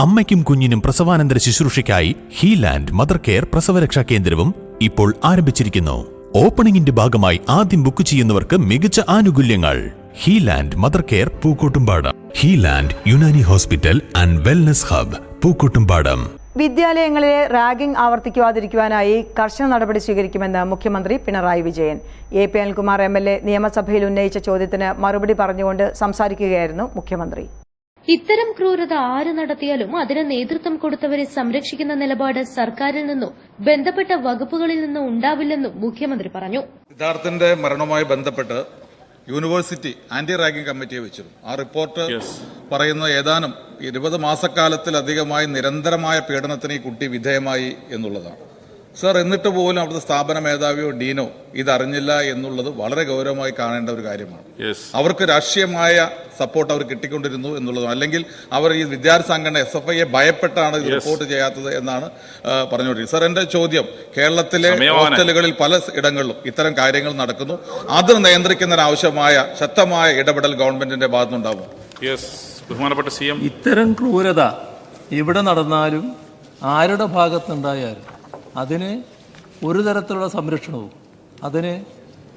അമ്മയ്ക്കും കുഞ്ഞിനും പ്രസവാനന്തര ശുശ്രൂഷയ്ക്കായി ഹീലാൻഡ് mother care പ്രസവരക്ഷാ കേന്ദ്രവും ഇപ്പോൾ ആരംഭിച്ചിരിക്കുന്നു. ഓപ്പണിംഗിന്റെ ഭാഗമായി ആദ്യം ബുക്ക് ചെയ്യുന്നവർക്ക് മികച്ച ആനുകൂല്യങ്ങൾ. Highland mother care Pookkottumpadam. Highland Unani hospital and wellness hub Pookkottumpadam. വിദ്യാലയങ്ങളിലെ ragging ആവർത്തിക്കാതിരിക്കുവാനായി കർശന നടപടി സ്വീകരിക്കുമെന്ന് മുഖ്യമന്ത്രി Pinarayi Vijayan. A P Anilkumar M L A നിയമസഭയിൽ ഉന്നയിച്ച ചോദ്യത്തിന് മറുപടി പറഞ്ഞുകൊണ്ട് സംസാരിക്കുകയായിരുന്നു മുഖ്യമന്ത്രി. ഇത്തരം ക്രൂരത ആര് നടത്തിയാലും അതിന് നേതൃത്വം കൊടുത്തവരെ സംരക്ഷിക്കുന്ന നിലപാട് സർക്കാരിൽ നിന്നോ ബന്ധപ്പെട്ട വകുപ്പുകളിൽ നിന്നോ ഉണ്ടാവില്ലെന്നും മുഖ്യമന്ത്രി പറഞ്ഞു. സിദ്ധാർത്ഥന്റെ മരണവുമായി ബന്ധപ്പെട്ട് യൂണിവേഴ്സിറ്റി ആന്റി റാഗിംഗ് കമ്മിറ്റിയെ വെച്ചിരുന്നു. ആ റിപ്പോർട്ട് പറയുന്ന ഏതാനും ഇരുപത് മാസക്കാലത്തിലധികമായി നിരന്തരമായ പീഡനത്തിന് ഈ കുട്ടി വിധേയമായി എന്നുള്ളതാണ്. സർ എന്നിട്ട് പോലും അവിടുത്തെ സ്ഥാപന മേധാവിയോ ഡീനോ ഇതറിഞ്ഞില്ല എന്നുള്ളത് വളരെ ഗൗരവമായി കാണേണ്ട ഒരു കാര്യമാണ്. അവർക്ക് രാഷ്ട്രീയമായ സപ്പോർട്ട് അവർ കിട്ടിക്കൊണ്ടിരുന്നു എന്നുള്ളതും അല്ലെങ്കിൽ അവർ ഈ വിദ്യാർത്ഥി സംഘടന എസ് എഫ് ഐയെ ഭയപ്പെട്ടാണ് ഇത് റിപ്പോർട്ട് ചെയ്യാത്തത് എന്നാണ് പറഞ്ഞുകൊണ്ടിരിക്കുന്നത്. സർ എന്റെ ചോദ്യം കേരളത്തിലെ ഹോസ്റ്റലുകളിൽ പല ഇടങ്ങളിലും ഇത്തരം കാര്യങ്ങൾ നടക്കുന്നു. അത് നിയന്ത്രിക്കുന്നതിനാവശ്യമായ ശക്തമായ ഇടപെടൽ ഗവൺമെന്റിന്റെ ഭാഗത്തുനിന്നുണ്ടാവും. യെസ് ബഹുമാനപ്പെട്ട സി എം. ഇത്തരം ക്രൂരത ഇവിടെ നടന്നാലും ആരുടെ ഭാഗത്തുണ്ടായാലും അതിന് ഒരു തരത്തിലുള്ള സംരക്ഷണവും. അതിന്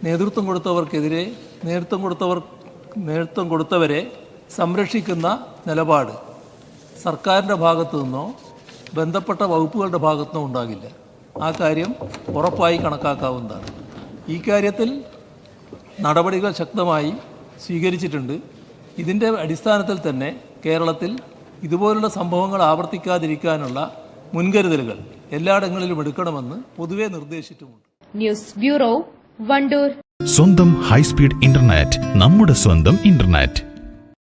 നേതൃത്വം കൊടുത്തവർക്കെതിരെ നേതൃത്വം കൊടുത്തവർ നേതൃത്വം കൊടുത്തവരെ സംരക്ഷിക്കുന്ന നിലപാട് സർക്കാരിന്റെ ഭാഗത്തു നിന്നോ ബന്ധപ്പെട്ട വകുപ്പുകളുടെ ഭാഗത്തു നിന്നോ ഉണ്ടാകില്ല. ആ കാര്യം ഉറപ്പായി കണക്കാക്കാവുന്നതാണ്. ഈ കാര്യത്തിൽ നടപടികൾ ശക്തമായി സ്വീകരിച്ചിട്ടുണ്ട്. ഇതിന്റെ അടിസ്ഥാനത്തിൽ തന്നെ കേരളത്തിൽ ഇതുപോലുള്ള സംഭവങ്ങൾ ആവർത്തിക്കാതിരിക്കാനുള്ള മുൻകരുതലുകൾ എല്ലായിടങ്ങളിലും എടുക്കണമെന്ന് പൊതുവെ നിർദ്ദേശിച്ചിട്ടുമുണ്ട്. ന്യൂസ് ബ്യൂറോ വണ്ടൂർ സ്വന്തം ഹൈസ്പീഡ് ഇന്റർനെറ്റ് നമ്മുടെ സ്വന്തം ഇന്റർനെറ്റ്.